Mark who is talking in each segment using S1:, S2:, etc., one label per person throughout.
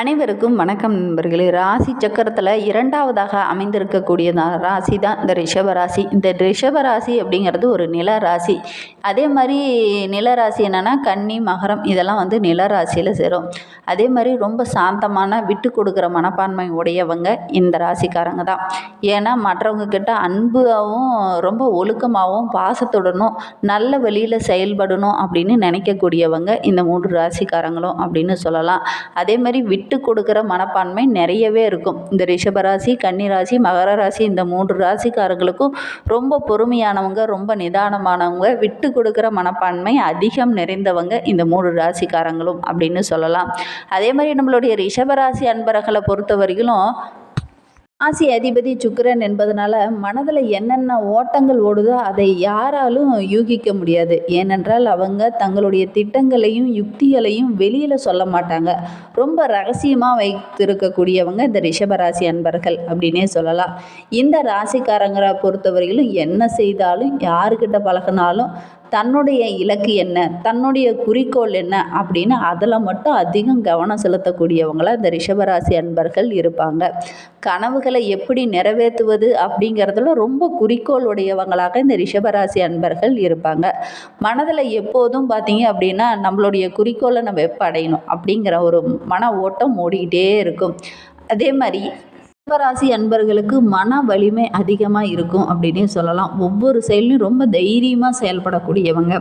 S1: அனைவருக்கும் வணக்கம் நண்பர்களே. ராசி சக்கரத்தில் இரண்டாவதாக அமைந்திருக்கக்கூடிய ராசி தான் இந்த ரிஷபராசி. இந்த ரிஷபராசி அப்படிங்கிறது ஒரு நில ராசி அதே மாதிரி நில ராசி என்னென்னா கன்னி மகரம் இதெல்லாம் வந்து நில ராசியில் சேரும். அதே மாதிரி ரொம்ப சாந்தமான விட்டு கொடுக்குற மனப்பான்மை உடையவங்க இந்த ராசிக்காரங்க தான். ஏன்னா மற்றவங்க கிட்ட அன்பாகவும் ரொம்ப ஒழுக்கமாகவும் பாசத்துடனும் நல்ல வழியில் செயல்படணும் அப்படின்னு நினைக்கக்கூடியவங்க இந்த மூன்று ராசிக்காரங்களும் அப்படின்னு சொல்லலாம். அதே மாதிரி விட்டு கொடுக்குற மனப்பான்மை நிறையவே இருக்கும். இந்த ரிஷபராசி கன்னிராசி மகர ராசி இந்த மூன்று ராசிக்காரங்களுக்கும் ரொம்ப பொறுமையானவங்க ரொம்ப நிதானமானவங்க விட்டு கொடுக்குற மனப்பான்மை அதிகம் நிறைந்தவங்க இந்த மூன்று ராசிக்காரங்களும் அப்படின்னு சொல்லலாம். அதே மாதிரி நம்மளுடைய ரிஷபராசி அன்பர்களை பொறுத்தவரையிலும் ராசி அதிபதி சுக்கிரன் என்பதனால மனதில் என்னென்ன ஓட்டங்கள் ஓடுதோ அதை யாராலும் யூகிக்க முடியாது. ஏனென்றால் அவங்க தங்களுடைய திட்டங்களையும் யுக்திகளையும் வெளியில் சொல்ல மாட்டாங்க. ரொம்ப ரகசியமாக வைத்திருக்கக்கூடியவங்க இந்த ரிஷபராசி அன்பர்கள் அப்படின்னே சொல்லலாம். இந்த ராசிக்காரங்களை பொறுத்தவரையிலும் என்ன செய்தாலும் யாருக்கிட்ட பழகினாலும் தன்னுடைய இலக்கு என்ன? தன்னுடைய குறிக்கோள் என்ன? அப்படின்னு அதில் மட்டும் அதிகம் கவனம் செலுத்தக்கூடியவங்களாக இந்த ரிஷபராசி அன்பர்கள் இருப்பாங்க. கனவுகளை எப்படி நிறைவேற்றுவது அப்படிங்கிறதுல ரொம்ப குறிக்கோள் உடையவங்களாக இந்த ரிஷபராசி அன்பர்கள் இருப்பாங்க. மனதில் எப்போதும் பார்த்தீங்க அப்படின்னா நம்மளுடைய குறிக்கோளை நம்ம எப்போ அடையணும் அப்படிங்கிற ஒரு மன ஓட்டம் ஓடிக்கிட்டே இருக்கும். அதே மாதிரி ரிஷபராசி அன்பர்களுக்கு மன வலிமை அதிகமாக இருக்கும் அப்படின்னே சொல்லலாம். ஒவ்வொரு செயலையும் ரொம்ப தைரியமாக செயல்படக்கூடியவங்க.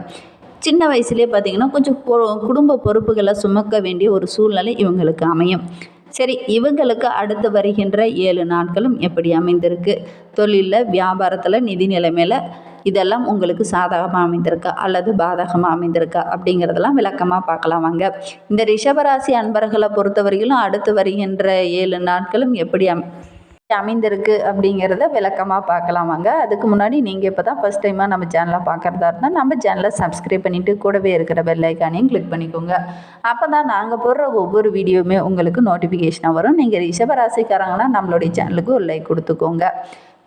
S1: சின்ன வயசுலேயே பார்த்தீங்கன்னா கொஞ்சம் குடும்ப பொறுப்புகளை சுமக்க வேண்டிய ஒரு சூழ்நிலை இவங்களுக்கு அமையும். சரி இவங்களுக்கு அடுத்து வருகின்ற ஏழு நாட்களும் எப்படி அமைந்திருக்கு? தொழிலில் வியாபாரத்தில் நிதி நிலைமையில் இதெல்லாம் உங்களுக்கு சாதகமாக அமைந்திருக்கா? அல்லது பாதகமாக அமைந்திருக்கா? அப்படிங்கிறதெல்லாம் விளக்கமாக பார்க்கலாம் வாங்க. இந்த ரிஷபராசி அன்பர்களை பொறுத்தவரையிலும் அடுத்து வருகின்ற ஏழு நாட்களும் எப்படி அம் அமைந்திருக்கு அப்படிங்கிறத விளக்கமாக பார்க்கலாம் வாங்க. அதுக்கு முன்னாடி நீங்கள் இப்போ தான் ஃபஸ்ட் டைமாக நம்ம சேனலை பார்க்குறதா இருந்தால் நம்ம சேனலை சப்ஸ்கிரைப் பண்ணிவிட்டு கூடவே இருக்கிற பெல்லைக்கானையும் கிளிக் பண்ணிக்கோங்க. அப்போ தான் நாங்கள் போடுற ஒவ்வொரு வீடியோவுமே உங்களுக்கு நோட்டிஃபிகேஷனாக வரும். நீங்கள் ரிஷபராசிக்காரங்கன்னா நம்மளுடைய சேனலுக்கு ஒரு லைக் கொடுத்துக்கோங்க.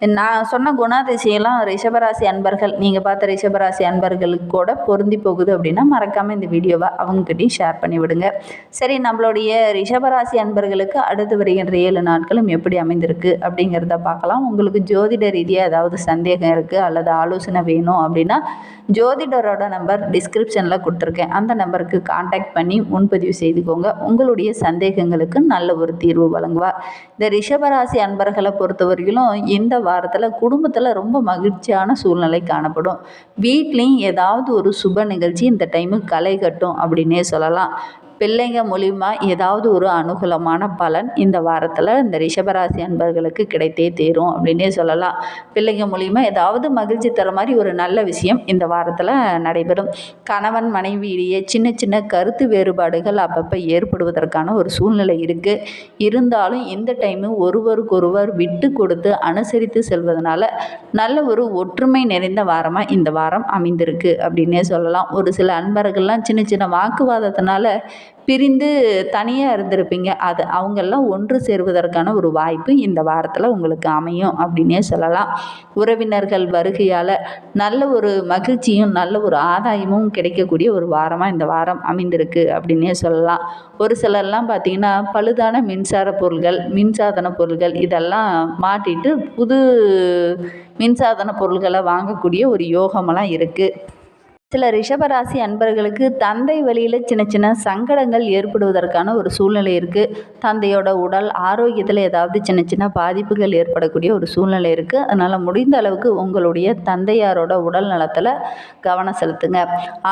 S1: நான் சொன்ன குணாதிசையெல்லாம் ரிஷபராசி அன்பர்கள் நீங்கள் பார்த்த ரிஷபராசி அன்பர்களுக்கு கூட பொருந்தி போகுது அப்படின்னா மறக்காமல் இந்த வீடியோவை அவங்ககிட்டையும் ஷேர் பண்ணி விடுங்க. சரி நம்மளுடைய ரிஷபராசி அன்பர்களுக்கு அடுத்து வருகின்ற ஏழு நாட்களும் எப்படி அமைந்திருக்கு அப்படிங்கிறத பார்க்கலாம். உங்களுக்கு ஜோதிட ரீதியாக ஏதாவது சந்தேகம் இருக்குது அல்லது ஆலோசனை வேணும் அப்படின்னா ஜோதிடரோட நம்பர் டிஸ்கிரிப்ஷனில் கொடுத்துருக்கேன். அந்த நம்பருக்கு காண்டாக்ட் பண்ணி முன்பதிவு செய்துக்கோங்க. உங்களுடைய சந்தேகங்களுக்கு நல்ல ஒரு தீர்வு வழங்குவார் இந்த ரிஷபராசி அன்பர்களை பொறுத்தவரையிலும் இந்த வாரத்தில் குடும்பத்தில் ரொம்ப மகிழ்ச்சியான சூழ்நிலை காணப்படும். வீட்லேயும் ஏதாவது ஒரு சுப நிகழ்ச்சி இந்த டைமு களை கட்டும் அப்படின்னே சொல்லலாம். பிள்ளைங்க மூலிமா ஏதாவது ஒரு அனுகூலமான பலன் இந்த வாரத்தில் இந்த ரிஷபராசி அன்பர்களுக்கு கிடைத்தே தீரும் அப்படின்னே சொல்லலாம். பிள்ளைங்க மூலிமா ஏதாவது மகிழ்ச்சி தர மாதிரி ஒரு நல்ல விஷயம் இந்த வாரத்தில் நடைபெறும். கணவன் மனைவியிடையே சின்ன சின்ன கருத்து வேறுபாடுகள் அப்பப்போ ஏற்படுவதற்கான ஒரு சூழ்நிலை இருக்குது இருந்தாலும் இந்த டைமு ஒருவருக்கொருவர் விட்டு கொடுத்து அனுசரித்து செல்வதனால நல்ல ஒரு ஒற்றுமை நிறைந்த வாரமாக இந்த வாரம் அமைந்திருக்கு அப்படின்னே சொல்லலாம். ஒரு சில அன்பர்கள்லாம் சின்ன சின்ன வாக்குவாதத்தினால பிரிந்து தனியாக இருந்திருப்பீங்க. அது அவங்கெல்லாம் ஒன்று சேருவதற்கான ஒரு வாய்ப்பு இந்த வாரத்தில் உங்களுக்கு அமையும் அப்படின்னே சொல்லலாம். உறவினர்கள் வருகையால் நல்ல ஒரு மகிழ்ச்சியும் நல்ல ஒரு ஆதாயமும் கிடைக்கக்கூடிய ஒரு வாரமாக இந்த வாரம் அமைந்திருக்கு அப்படின்னே சொல்லலாம். ஒரு சிலர்லாம் பார்த்திங்கன்னா பழுதான மின்சார பொருள்கள் மின்சாதன பொருள்கள் இதெல்லாம் மாட்டிட்டு புது மின்சாதன பொருள்களை வாங்கக்கூடிய ஒரு யோகமெல்லாம் இருக்குது சில ரிஷபராசி அன்பர்களுக்கு தந்தை வழியில் சின்ன சின்ன சங்கடங்கள் ஏற்படுவதற்கான ஒரு சூழ்நிலை இருக்குது தந்தையோட உடல் ஆரோக்கியத்தில் ஏதாவது சின்ன சின்ன பாதிப்புகள் ஏற்படக்கூடிய ஒரு சூழ்நிலை இருக்குது அதனால் முடிந்த அளவுக்கு உங்களுடைய தந்தையாரோட உடல் நலத்தில் கவனம் செலுத்துங்க.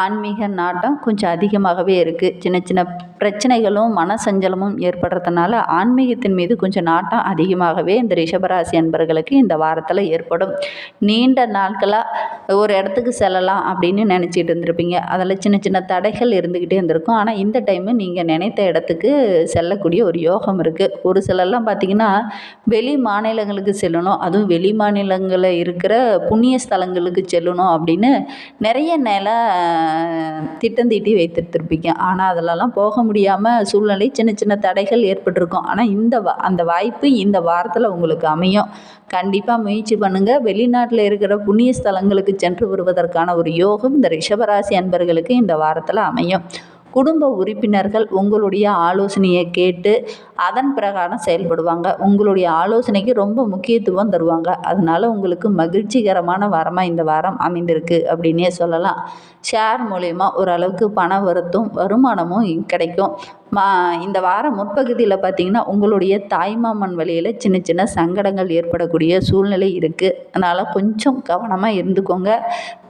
S1: ஆன்மீக நாட்டம் கொஞ்சம் அதிகமாகவே இருக்குது சின்ன சின்ன பிரச்சனைகளும் மனசஞ்சலமும் ஏற்படுறதுனால ஆன்மீகத்தின் மீது கொஞ்சம் நாட்டம் அதிகமாகவே இந்த ரிஷபராசி அன்பர்களுக்கு இந்த வாரத்தில் ஏற்படும். நீண்ட நாட்களாக ஒரு இடத்துக்கு செல்லலாம் அப்படின்னு நினச்சிட்டு இருந்திருப்பீங்க. அதில் சின்ன சின்ன தடைகள் இருந்துக்கிட்டே இருந்திருக்கும். ஆனால் இந்த டைமு நீங்கள் நினைத்த இடத்துக்கு செல்லக்கூடிய ஒரு யோகம் இருக்குது ஒரு சிலர்லாம் பார்த்தீங்கன்னா வெளி மாநிலங்களுக்கு செல்லணும். அதுவும் வெளி மாநிலங்களில் இருக்கிற புண்ணிய ஸ்தலங்களுக்கு செல்லணும் அப்படின்னு நிறைய நில திட்டம் தீட்டி வைத்திருந்திருப்பீங்க. ஆனால் அதிலலாம் போக முடியாமல் சூழ்நிலை சின்ன சின்ன தடைகள் ஏற்பட்டிருக்கும். ஆனால் இந்த அந்த வாய்ப்பு இந்த வாரத்தில் உங்களுக்கு அமையும். கண்டிப்பாக முயற்சி பண்ணுங்கள் வெளிநாட்டில் இருக்கிற புண்ணிய ஸ்தலங்களுக்கு சென்று வருவதற்கான ஒரு யோகம் இந்த ரிஷபராசி அன்பர்களுக்கு இந்த வாரத்தில் அமையும். குடும்ப உறுப்பினர்கள் உங்களுடைய ஆலோசனையை கேட்டு அதன் பிரகாரம் செயல்படுவாங்க. உங்களுடைய ஆலோசனைக்கு ரொம்ப முக்கியத்துவம் தருவாங்க. அதனால உங்களுக்கு மகிழ்ச்சிகரமான வாரமாக இந்த வாரம் அமைந்திருக்கு அப்படின்னே சொல்லலாம். ஷேர் மூலயமா ஓரளவுக்கு பண வரத்தும் வருமானமும் கிடைக்கும். மா இந்த வாரம் முற்பகுதியில் பார்த்திங்கன்னா உங்களுடைய தாய்மாமன் வழியில் சின்ன சின்ன சங்கடங்கள் ஏற்படக்கூடிய சூழ்நிலை இருக்குது அதனால் கொஞ்சம் கவனமாக இருந்துக்கோங்க.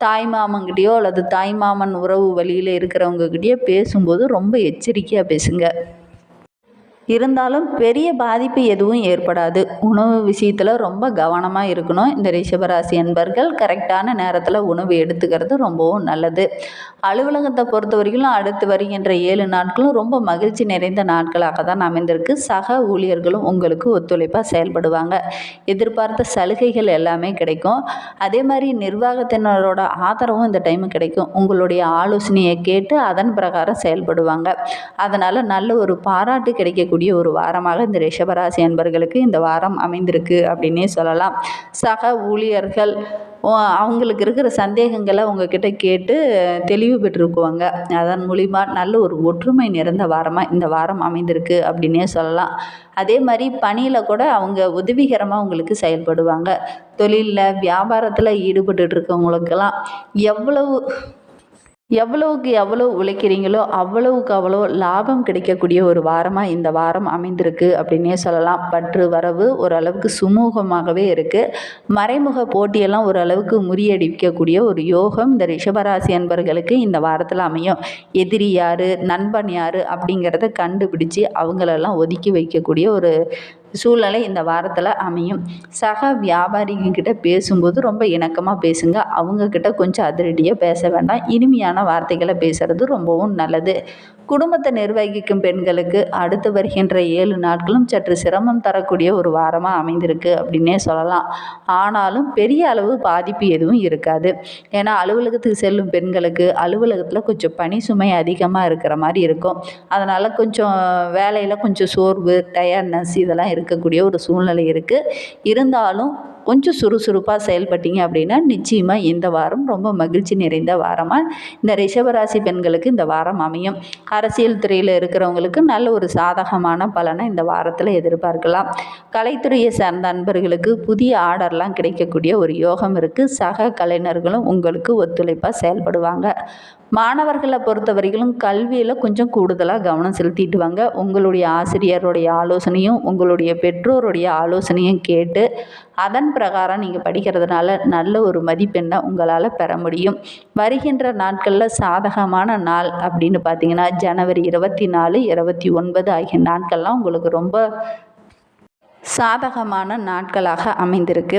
S1: தாய்மாமன்கிட்டயோ அல்லது தாய்மாமன் உறவு வழியில் இருக்கிறவங்கக்கிட்டேயோ பேசும்போது ரொம்ப எச்சரிக்கையாக பேசுங்க. இருந்தாலும் பெரிய பாதிப்பு எதுவும் ஏற்படாது. உணவு விஷயத்தில் ரொம்ப கவனமாக இருக்கணும். இந்த ரிஷபராசி என்பர்கள் கரெக்டான நேரத்தில் உணவு எடுத்துக்கிறது ரொம்பவும் நல்லது. அலுவலகத்தை பொறுத்த வரைக்கும் அடுத்து வருகின்ற ஏழு நாட்களும் ரொம்ப மகிழ்ச்சி நிறைந்த நாட்களாக தான் அமைந்திருக்கு. சக ஊழியர்களும் உங்களுக்கு ஒத்துழைப்பாக செயல்படுவாங்க. எதிர்பார்த்த சலுகைகள் எல்லாமே கிடைக்கும். அதே மாதிரி நிர்வாகத்தினரோட ஆதரவும் இந்த டைம் கிடைக்கும். உங்களுடைய ஆலோசனையை கேட்டு அதன் பிரகாரம் செயல்படுவாங்க. அதனால் நல்ல ஒரு பாராட்டு கிடைக்கக்கூடிய ஒரு வாரமாக இந்த ரிஷபராசி அன்பர்களுக்கு இந்த வாரம் அமைந்திருக்கு அப்படின்னே சொல்லலாம். சக ஊழியர்கள் அவங்களுக்கு இருக்கிற சந்தேகங்களை உங்ககிட்ட கேட்டு தெளிவு பெற்றுக்குவாங்க அதன் மூலிமா நல்ல ஒரு ஒற்றுமை நிறைந்த வாரமாக இந்த வாரம் அமைந்திருக்கு அப்படின்னே சொல்லலாம். அதே மாதிரி பணியில் கூட அவங்க உதவிகரமாக உங்களுக்கு செயல்படுவாங்க. தொழிலில் வியாபாரத்தில் ஈடுபட்டு இருக்கவங்களுக்கெல்லாம் எவ்வளவு எவ்வளவுக்கு எவ்வளோ உழைக்கிறீங்களோ அவ்வளவுக்கு அவ்வளோ லாபம் கிடைக்கக்கூடிய ஒரு வாரமாக இந்த வாரம் அமைந்திருக்கு அப்படின்னே சொல்லலாம். பற்று வரவு ஓரளவுக்கு சுமூகமாகவே இருக்குது மறைமுக போட்டியெல்லாம் ஓரளவுக்கு முறியடிக்கக்கூடிய ஒரு யோகம் இந்த ரிஷபராசி அன்பர்களுக்கு இந்த வாரத்தில் அமையும். எதிரி யார் நண்பன் யார் அப்படிங்கிறத கண்டுபிடிச்சி அவங்களெல்லாம் ஒதுக்கி வைக்கக்கூடிய ஒரு சூழ்நிலை இந்த வாரத்தில் அமையும். சக வியாபாரிகிட்ட பேசும்போது ரொம்ப இணக்கமாக பேசுங்க. அவங்கக்கிட்ட கொஞ்சம் அதிரடியாக பேச வேண்டாம். இனிமையான வார்த்தைகளை பேசுகிறது ரொம்பவும் நல்லது. குடும்பத்தை நிர்வகிக்கும் பெண்களுக்கு அடுத்து வருகின்ற ஏழு நாட்களும் சற்று சிரமம் தரக்கூடிய ஒரு வாரமாக அமைந்திருக்கு அப்படின்னே சொல்லலாம். ஆனாலும் பெரிய அளவு பாதிப்பு எதுவும் இருக்காது. ஏன்னா அலுவலகத்துக்கு செல்லும் பெண்களுக்கு அலுவலகத்தில் கொஞ்சம் பணி சுமை அதிகமாக இருக்கிற மாதிரி இருக்கும். அதனால் கொஞ்சம் வேலையில் கொஞ்சம் சோர்வு டயர்னஸ் இதெல்லாம் இருக்கக்கூடிய ஒரு சூழ்நிலை இருக்குது இருந்தாலும் கொஞ்சம் சுறுசுறுப்பாக செயல்பட்டீங்க அப்படின்னா நிச்சயமாக இந்த வாரம் ரொம்ப மகிழ்ச்சி நிறைந்த வாரமாக இந்த ரிஷபராசி பெண்களுக்கு இந்த வாரம் அமையும். அரசியல் துறையில் இருக்கிறவங்களுக்கு நல்ல ஒரு சாதகமான பலனை இந்த வாரத்தில் எதிர்பார்க்கலாம். கலைத்துறையை சார்ந்த அன்பர்களுக்கு புதிய ஆர்டர்லாம் கிடைக்கக்கூடிய ஒரு யோகம் இருக்குது சக கலைஞர்களும் உங்களுக்கு ஒத்துழைப்பாக செயல்படுவாங்க. மாணவர்களை பொறுத்த வரைக்கும் கல்வியில் கொஞ்சம் கூடுதலாக கவனம் செலுத்திட்டு வாங்க உங்களுடைய ஆசிரியருடைய ஆலோசனையும் உங்களுடைய பெற்றோருடைய ஆலோசனையும் கேட்டு அதன் பிரகாரம் நீங்கள் படிக்கிறதுனால நல்ல ஒரு மதிப்பெண்ணை உங்களால் பெற முடியும். வருகின்ற நாட்களில் சாதகமான நாள் அப்படின்னு பார்த்தீங்கன்னா ஜனவரி இருபத்தி நாலு இருபத்தி ஒன்பது ஆகிய நாட்கள்லாம் உங்களுக்கு ரொம்ப சாதகமான நாட்களாக அமைந்திருக்கு.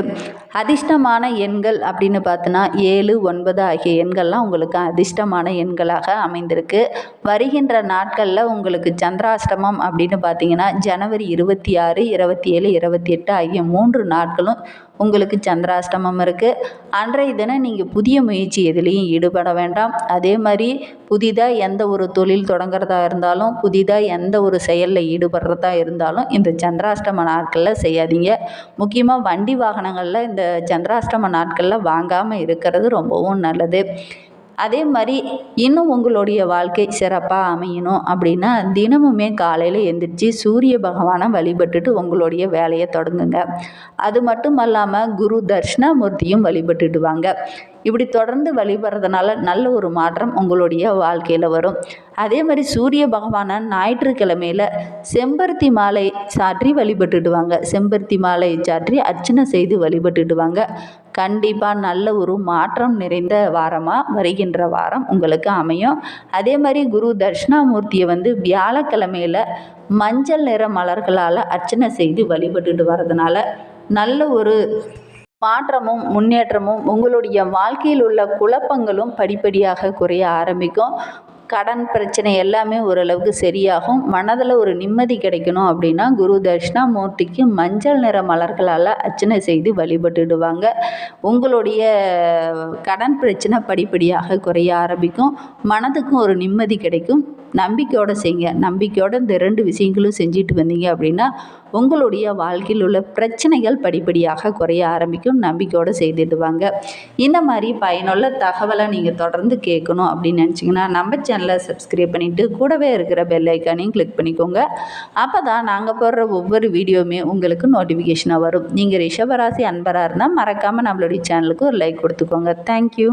S1: அதிர்ஷ்டமான எண்கள் அப்படின்னு பார்த்தோன்னா ஏழு ஒன்பது ஆகிய எண்கள்லாம் உங்களுக்கு அதிர்ஷ்டமான எண்களாக அமைந்திருக்கு. வருகின்ற நாட்களில் உங்களுக்கு சந்திராஷ்டமம் அப்படின்னு பார்த்தீங்கன்னா ஜனவரி இருபத்தி ஆறு இருபத்தி ஏழு இருபத்தி எட்டு ஆகிய மூன்று நாட்களும் உங்களுக்கு சந்திராஷ்டமம் இருக்குது அன்றைய தினம் நீங்கள் புதிய முயற்சி எதுலேயும் ஈடுபட வேண்டாம். அதே மாதிரி புதிதாக எந்த ஒரு தொழில் தொடங்குறதா இருந்தாலும் புதிதாக எந்த ஒரு செயலில் ஈடுபடுறதா இருந்தாலும் இந்த சந்திராஷ்டம நாட்களில் செய்யாதீங்க. முக்கியமாக வண்டி வாகனங்களில் இந்த சந்திராஷ்டம நாட்களில் வாங்காமல் இருக்கிறது ரொம்பவும் நல்லது. அதே மாதிரி இன்னும் உங்களுடைய வாழ்க்கை சிறப்பாக அமையணும் அப்படின்னா தினமுமே காலையில் எந்திரிச்சு சூரிய பகவானை வழிபட்டுட்டு உங்களுடைய வேலையை தொடங்குங்க. அது மட்டும் அல்லாமல் குரு தட்சிணாமூர்த்தியும் வழிபட்டுட்டு வாங்க. இப்படி தொடர்ந்து வழிபடுறதுனால நல்ல ஒரு மாற்றம் உங்களுடைய வாழ்க்கையில் வரும். அதே மாதிரி சூரிய பகவானை ஞாயிற்றுக்கிழமையில் செம்பருத்தி மாலை சாற்றி வழிபட்டுடுவாங்க. செம்பருத்தி மாலை சாற்றி அர்ச்சனை செய்து வழிபட்டுடுவாங்க. கண்டிப்பாக நல்ல ஒரு மாற்றம் நிறைந்த வாரமாக வருகின்ற வாரம் உங்களுக்கு அமையும். அதே மாதிரி குரு தட்சிணாமூர்த்தியை வந்து வியாழக்கிழமையில் மஞ்சள் நிற மலர்களால் அர்ச்சனை செய்து வழிபட்டுட்டு வர்றதுனால நல்ல ஒரு மாற்றமும் முன்னேற்றமும் உங்களுடைய வாழ்க்கையில் உள்ள குழப்பங்களும் படிப்படியாக குறைய ஆரம்பிக்கும். கடன் பிரச்சனை எல்லாமே ஓரளவுக்கு சரியாகும். மனதில் ஒரு நிம்மதி கிடைக்கணும் அப்படின்னா குரு தட்சிணாமூர்த்திக்கு மஞ்சள் நிற மலர்களால் அர்ச்சனை செய்து வழிபட்டுடுவாங்க. உங்களுடைய கடன் பிரச்சனை படிப்படியாக குறைய ஆரம்பிக்கும். மனதுக்கும் ஒரு நிம்மதி கிடைக்கும். நம்பிக்கையோடு செய்யுங்க நம்பிக்கையோடு இந்த ரெண்டு விஷயங்களும் செஞ்சுட்டு வந்தீங்க அப்படின்னா உங்களுடைய வாழ்க்கையில் உள்ள பிரச்சனைகள் படிப்படியாக குறைய ஆரம்பிக்கும். நம்பிக்கையோடு செய்துடுவாங்க. இந்த மாதிரி பயனுள்ள தகவலை நீங்கள் தொடர்ந்து கேட்கணும் அப்படின்னு நினச்சிங்கன்னா நம்ம சேனலை சப்ஸ்கிரைப் பண்ணிவிட்டு கூடவே இருக்கிற பெல் ஐக்கானையும் கிளிக் பண்ணிக்கோங்க. அப்போ தான் நாங்கள் போடுற ஒவ்வொரு வீடியோவுமே உங்களுக்கு நோட்டிஃபிகேஷனாக வரும். நீங்கள் ரிஷபராசி அன்பராக இருந்தால் மறக்காமல் நம்மளுடைய சேனலுக்கு ஒரு லைக் கொடுத்துக்கோங்க. தேங்க்யூ